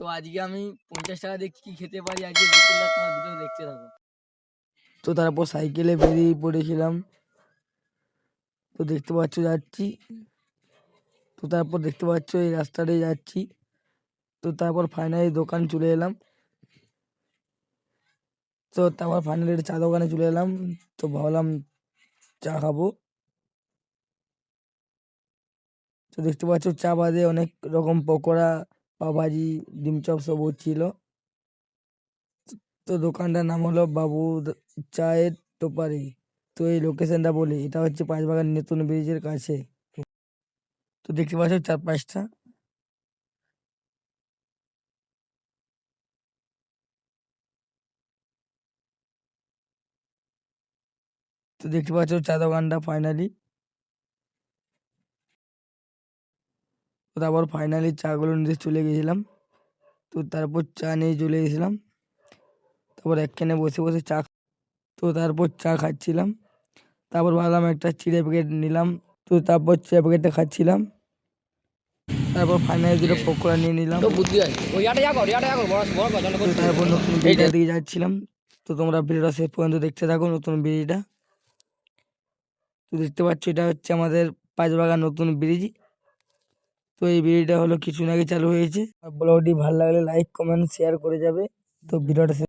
তো আজকে আমি পঞ্চাশ টাকা দিয়ে কি খেতে পারি আজকে বিকেলটা তোমার ভিডিও দেখতে থাকো। তো তারপর সাইকেলে বেরিয়ে পড়েছিলাম। তো দেখতে পাচ্ছ যাচ্ছি। তো তারপর দেখতে পাচ্ছ এই রাস্তাটাই যাচ্ছি। তো তারপর ফাইনালি দোকান চলে এলাম। তো তারপর ফাইনালি চা দোকানে চলে এলাম। তো ভাবলাম চা খাব। তো দেখতে পাচ্ছ চা বাদে অনেক রকম পকোড়া পাভাজি ডিম চপ সব ছিল। তো দোকানটার নাম হলো বাবু চায়ের টোপারি। তো এই লোকেশনটা বলি, এটা হচ্ছে পাঁচবাগান নতুন ব্রিজের কাছে। তো দেখতে পাচ্ছ চার পাঁচটা তো দেখতে পাচ্ছ চা দোকানটা ফাইনালি তো তারপর ফাইনালি চাগুলো নিতে চলে গেছিলাম। তো তারপর চা নিয়ে চলে গেছিলাম। তারপর একখানে বসে বসে চা তো তারপর চা খাচ্ছিলাম। তারপর ভাবলাম একটা চিড়ে প্যাকেট নিলাম। তো তারপর চিড়ে প্যাকেটটা খাচ্ছিলাম। তারপর ফাইনালি দুটো পকোড়া নিয়ে নিলাম। তারপর নতুন ব্রিজটার দিকে যাচ্ছিলাম। তো তোমরা ভিডিওটা শেষ পর্যন্ত দেখতে থাকো নতুন ব্রিজটা তো দেখতে পাচ্ছ এটা হচ্ছে আমাদের পাঁচবাগান নতুন ব্রিজ তো এই ভিডিওটা হলো কিছু আগে চালু হয়েছে। ব্লগটি ভালো লাগলে লাইক কমেন্ট শেয়ার করে যাবে। তো ভিডিওটা